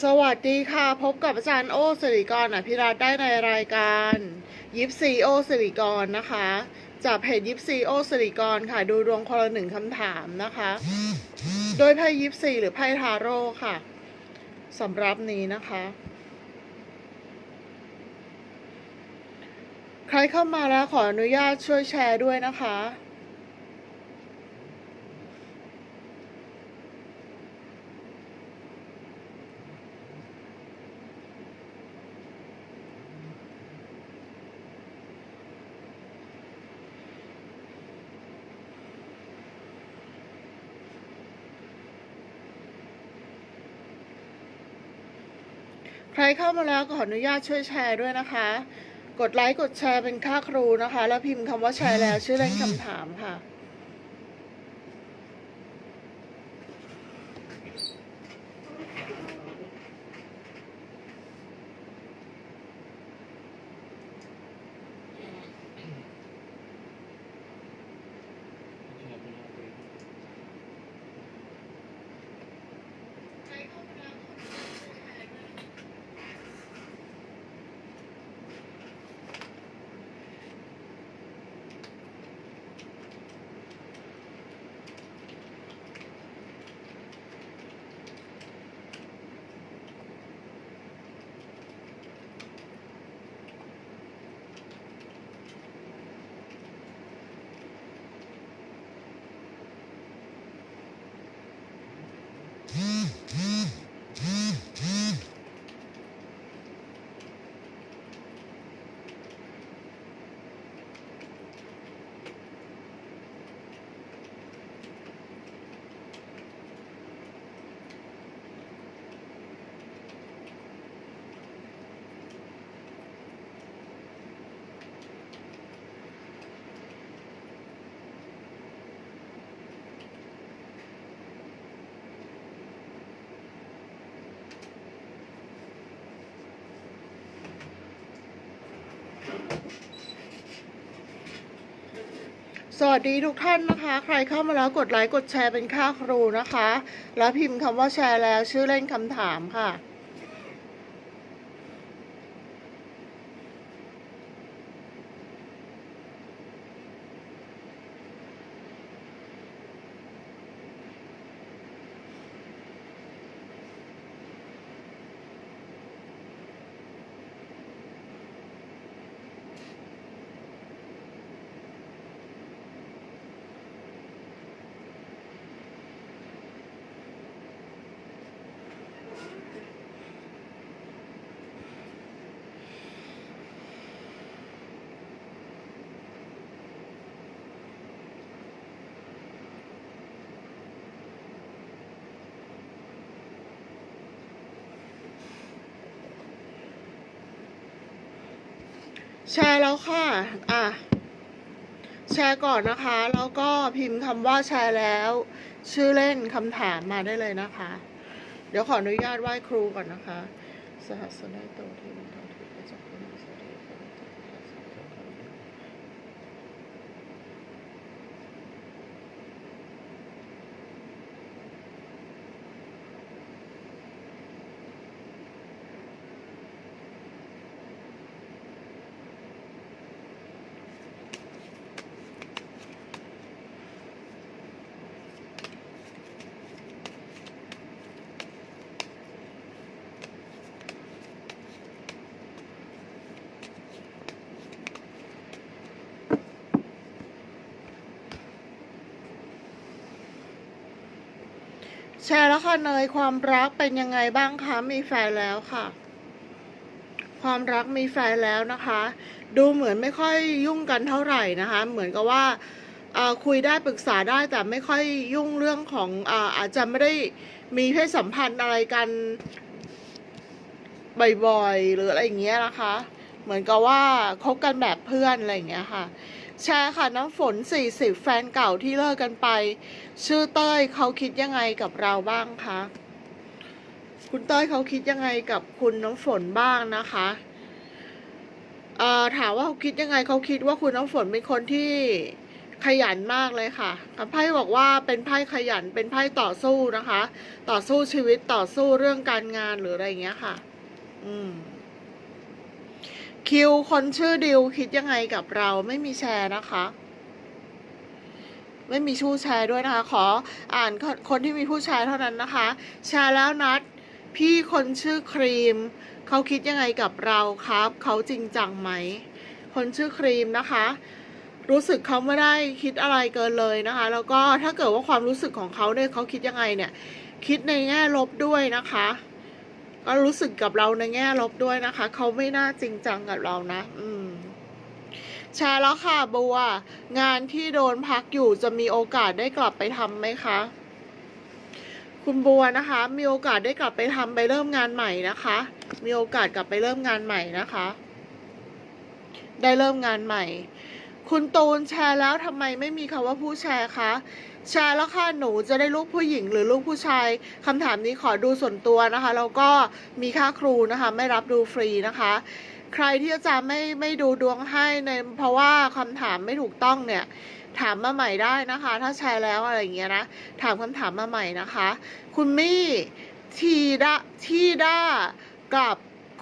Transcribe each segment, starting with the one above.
สวัสดีค่ะ พบกับอาจารย์โอสิริกรอภิรัตได้ในรายการยิปซีโอสิริกรนะคะจากเพจยิปซีโอสิริกรค่ะ ดูดวงคนละหนึ่งคำถามนะคะ โดยไพ่ยิปซีหรือไพ่ทาโร่ค่ะสำหรับนี้นะคะ ใครเข้ามาแล้วขออนุญาตช่วยแชร์ด้วยนะคะ ใครเข้ามาแล้วขออนุญาตช่วยแชร์ด้วยนะคะ กดไลค์กดแชร์เป็นค่าครูนะคะ แล้วพิมพ์คำว่าแชร์แล้วชื่อเล่นคำถามค่ะ สวัสดีทุกท่านนะคะ ใครเข้ามาแล้วกดไลค์กดแชร์เป็นค่าครูนะคะ แล้วพิมพ์คำว่าแชร์แล้วชื่อเล่นคำถามค่ะ แชร์แล้วค่ะ อะ แชร์ก่อนนะคะ แล้วก็พิมพ์คำว่าแชร์แล้ว ชื่อเล่นคำถามมาได้เลยนะคะ เดี๋ยวขออนุญาตไหว้ครูก่อนนะคะ สหัสนาโตเทวนทองทิพย์จักรคุณสวัสดีค่ะแช ร์แล้วค่ะเนยความรักเป็นยังไงบ้างคะมีแฟนแล้วค่ะ ความรักมีแฟนแล้วนะคะ ดูเหมือนไม่ค่อยยุ่งกันเท่าไหร่นะคะ เหมือนกับว่าคุยได้ปรึกษาได้แต่ไม่ค่อยยุ่งเรื่องของอาอาจจะไม่ได้มีเพศสัมพันธ์อะไรกันบ่อยๆหรืออะไรอย่างเงี้ยนะคะ เหมือนกับว่าคบกันแบบเพื่อนอะไรอย่างเงี้ยค่ะ แชร์ค่ะน้ำฝน 40 แฟนเก่าที่เลิกกันไป ชื่อเต้ยเขาคิดยังไงกับเราบ้างคะคุณเต้ยเขาคิดยังไงกับคุณน้ำฝนบ้างนะคะเอ่อถามว่าเขาคิดยังไงเขาคิดว่าคุณน้ำฝนเป็นคนที่ขยันมากเลยค่ะกับไพ่บอกว่าเป็นไพ่ขยันเป็นไพ่ต่อสู้นะคะ ต่อสู้ชีวิตต่อสู้เรื่องการงานหรืออะไรอย่างเงี้ยค่ะ อืม คิวคนชื่อดิวคิดยังไงกับเราไม่มีแชร์นะคะ ไม่มีชู้แชร์ด้วยนะคะ ขออ่านคนที่มีผู้แชร์เท่านั้นนะคะ แชร์แล้วนัด พี่คนชื่อครีม เขาคิดยังไงกับเราครับ เขาจริงจังไหม คนชื่อครีมนะคะ รู้สึกเขาไม่ได้คิดอะไรเกินเลยนะคะ แล้วก็ถ้าเกิดว่าความรู้สึกของเขาเนี่ยเขาคิดยังไงเนี่ย คิดในแง่ลบด้วยนะคะ ก็รู้สึกกับเราในแง่ลบด้วยนะคะ เขาไม่น่าจริงจังกับเรานะ อืมแชร์แล้วค่ะบัว งานที่โดนพักอยู่จะมีโอกาสได้กลับไปทำไหมคะ คุณบัวนะคะ มีโอกาสได้กลับไปทำไปเริ่มงานใหม่นะคะ มีโอกาสกลับไปเริ่มงานใหม่นะคะ ได้เริ่มงานใหม่ คุณตูนแชร์แล้วทำไมไม่มีคำว่าผู้แชร์คะ แชร์แล้วค่ะหนูจะได้ลูกผู้หญิงหรือลูกผู้ชายคำถามนี้ขอดูส่วนตัวนะคะแล้วก็มีค่าครูนะคะ ไม่รับดูฟรีนะคะ ใครที่อาจารย์ไม่ไม่ดูดวงให้ในเพราะว่าคำถามไม่ถูกต้องเนี่ยถามมาใหม่ได้นะคะ ถ้าแชร์แล้วอะไรอย่างเงี้ยนะ ถามคำถามมาใหม่นะคะ คุณมี่ทีดาที่ด้ากับ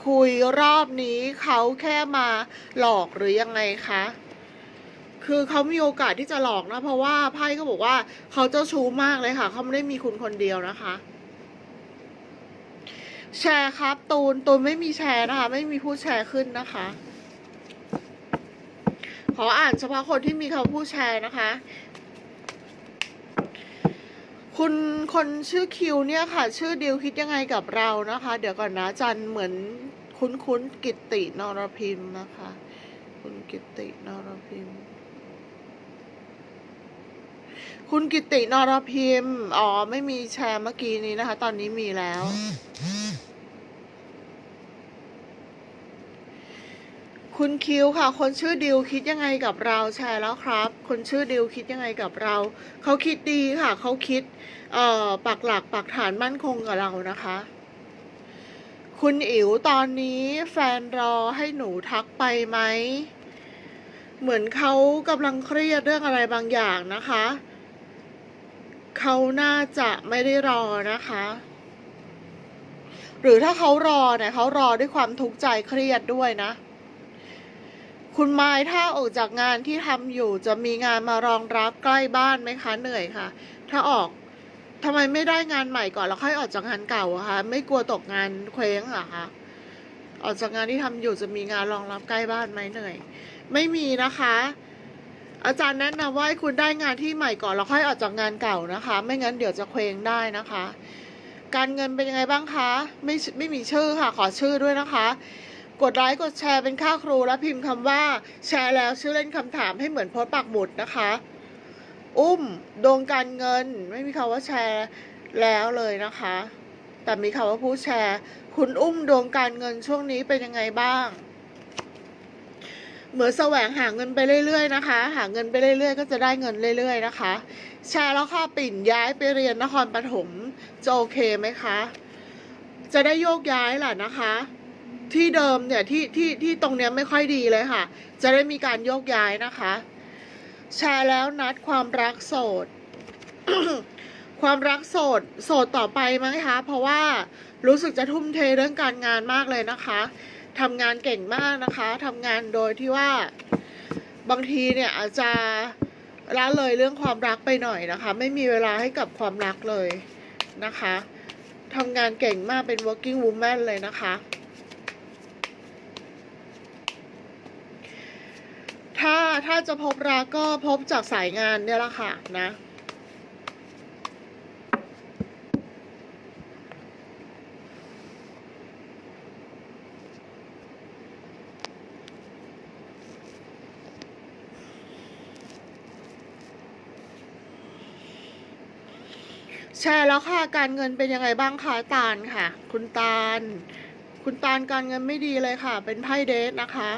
คุยรอบนี้เขาแค่มาหลอกหรือยังไงคะ คือเขามีโอกาสที่จะหลอกนะ เพราะว่าไพ่ก็บอกว่าเขาเจ้าชู้มากเลยค่ะ เขาไม่ได้มีคุณคนเดียวนะคะ แชร์ครับ ตูน ตูนไม่มีแชร์นะคะ ไม่มีผู้แชร์ขึ้นนะคะ ขออ่านเฉพาะคนที่มีคำผู้แชร์นะคะ คุณคนชื่อคิวเนี่ยค่ะ ชื่อดิวคิดยังไงกับเรานะคะ เดี๋ยวก่อนนะ จันเหมือนคุ้นคุ้นกิตตินรพิมพ์นะคะ คุณกิตตินรพิมพ์ คุณกิตินรพิมพ์ อ๋อ ไม่มีแชร์เมื่อกี้นี้นะคะ ตอนนี้มีแล้ว คุณคิวค่ะ คนชื่อดิวคิดยังไงกับเราแชร์แล้วครับ คนชื่อดิวคิดยังไงกับเรา เขาคิดดีค่ะ เขาคิด เอ่อ ปักหลักปักฐานมั่นคงกับเรานะคะ คุณอิ๋วตอนนี้แฟนรอให้หนูทักไปไหม เหมือนเขากำลังเครียดเรื่องอะไรบางอย่างนะคะ เขาน่าจะไม่ได้รอนะคะ หรือถ้าเขารอเนี่ยเขารอด้วยความทุกข์ใจเครียดด้วยนะ คุณไม้ถ้าออกจากงานที่ทำอยู่จะมีงานมารองรับใกล้บ้านไหมคะเหนื่อยค่ะ ถ้าออกทำไมไม่ได้งานใหม่ก่อนแล้วค่อยออกจากงานเก่าอะคะไม่กลัวตกงานเคว้งเหรอคะออกจากงานที่ทำอยู่จะมีงานรองรับใกล้บ้านไหมเหนื่อย ไม่มีนะคะ อาจารย์แนะนำว่าให้คุณได้งานที่ใหม่ก่อนแล้วค่อยออกจากงานเก่านะคะ ไม่งั้นเดี๋ยวจะเคว้งได้นะคะ การเงินเป็นยังไงบ้างคะ ไม่ไม่มีชื่อค่ะขอชื่อด้วยนะคะ กดไลค์กดแชร์เป็นค่าครูแล้วพิมพ์คำว่า แชร์แล้วชื่อเล่นคำถามให้เหมือนโพสต์ปักหมุดนะคะ อุ้มดวงการเงิน ไม่มีคำว่าแชร์แล้วเลยนะคะ แต่มีคำว่าผู้แชร์ คุณอุ้มดวงการเงินช่วงนี้เป็นยังไงบ้าง เหมือนแสวงหาเงินไปเรื่อยๆนะคะ หาเงินไปเรื่อยๆ ก็จะได้เงินเรื่อยๆนะคะ แชร์แล้วค่ะปิ่นย้ายไปเรียนนครปฐมจะโอเคไหมคะ จะได้โยกย้ายแหละนะคะ ที่เดิมเนี่ยที่ที่ที่ตรงเนี้ยไม่ค่อยดีเลยค่ะ จะได้มีการโยกย้ายนะคะ แชร์แล้วนัดความรักโสดความรักโสดโสดต่อไปไหมคะ เพราะว่ารู้สึกจะทุ่มเทเรื่องการงานมากเลยนะคะ ทำงานเก่งมากนะคะทำงานโดยที่ว่าบางทีเนี่ยอาจจะละเลยเรื่องความรักไปหน่อยนะคะ ไม่มีเวลาให้กับความรักเลยนะคะทำงานเก่งมากเป็น working woman เลยนะคะ ถ้าถ้าจะพบรักก็พบจากสายงานเนี่ยแหละค่ะนะ แชร์แล้วค่ะการเงินเป็นยังไงบ้างคะตาลค่ะ คุณตาล คุณตาลการเงินไม่ดีเลยค่ะ เป็นไพ่เดทนะคะ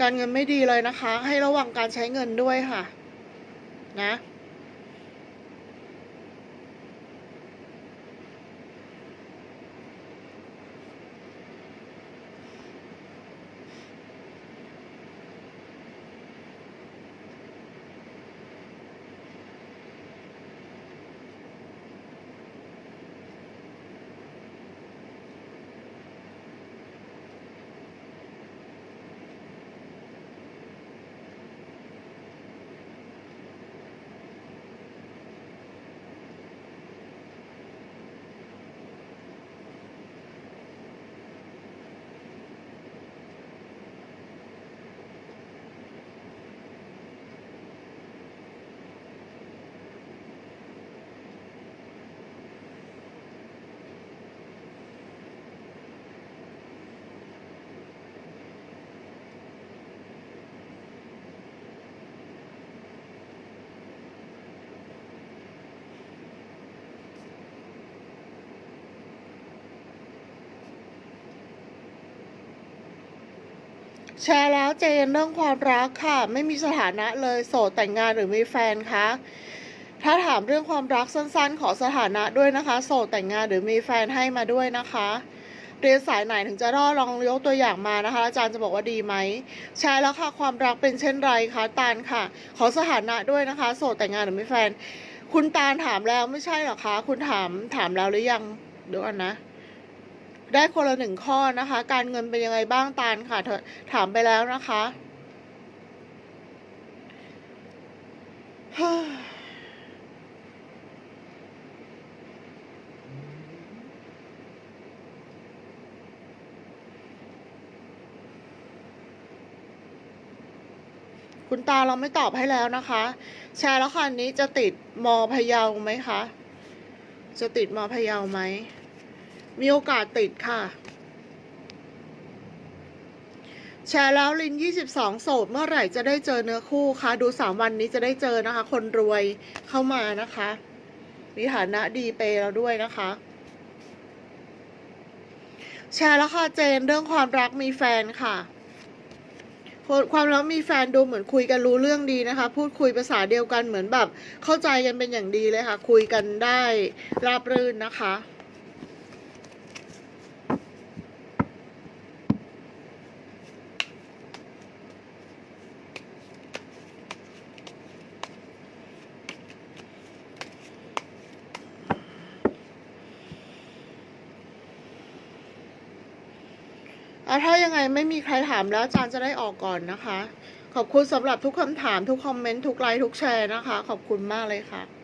การเงินไม่ดีเลยนะคะ ให้ระวังการใช้เงินด้วยค่ะ นะ แชร์แล้วเจนเรื่องความรักค่ะ ไม่มีสถานะเลยโสดแต่งงานหรือมีแฟนคะถ้าถามเรื่องความรักสั้นๆ ขอสถานะด้วยนะคะ โสดแต่งงานหรือมีแฟนให้มาด้วยนะคะ เรียนสายไหนถึงจะรอดลองยกตัวอย่างมานะคะ อาจารย์จะบอกว่าดีไหมแชร์แล้วค่ะความรักเป็นเช่นไรคะตาลค่ะ ขอสถานะด้วยนะคะ โสดแต่งงานหรือมีแฟน คุณตาลถามแล้วไม่ใช่หรอคะ คุณถามถามแล้วหรือยังเดี๋ยวก่อนนะ ได้คนละหนึ่งข้อนะคะ การเงินเป็นยังไงบ้างตาลค่ะเธอถามไปแล้วนะคะคุณตาเราไม่ตอบให้แล้วนะคะ แชร์แล้วค่ะอันนี้จะติดมพะเยาไหมคะ จะติดมพะเยาไหม มีโอกาสติดค่ะ แชร์แล้วลิน 22 โสดเมื่อไหร่จะได้เจอเนื้อคู่คะดู 3 วันนี้จะได้เจอนะคะ คนรวยเข้ามานะคะ มีฐานะดีเปย์เราด้วยนะคะแชร์แล้วค่ะเจนเรื่องความรักมีแฟนค่ะ ความรักมีแฟนดูเหมือนคุยกันรู้เรื่องดีนะคะ พูดคุยภาษาเดียวกันเหมือนแบบ เข้าใจกันเป็นอย่างดีเลยค่ะ คุยกันได้ราบรื่นนะคะ แล้วถ้ายังไงไม่มีใครถามแล้วอาจารย์จะได้ออกก่อนนะคะ ขอบคุณสำหรับทุกคำถามทุกคอมเมนต์ทุกไลค์ทุกแชร์นะคะ ขอบคุณมากเลยค่ะ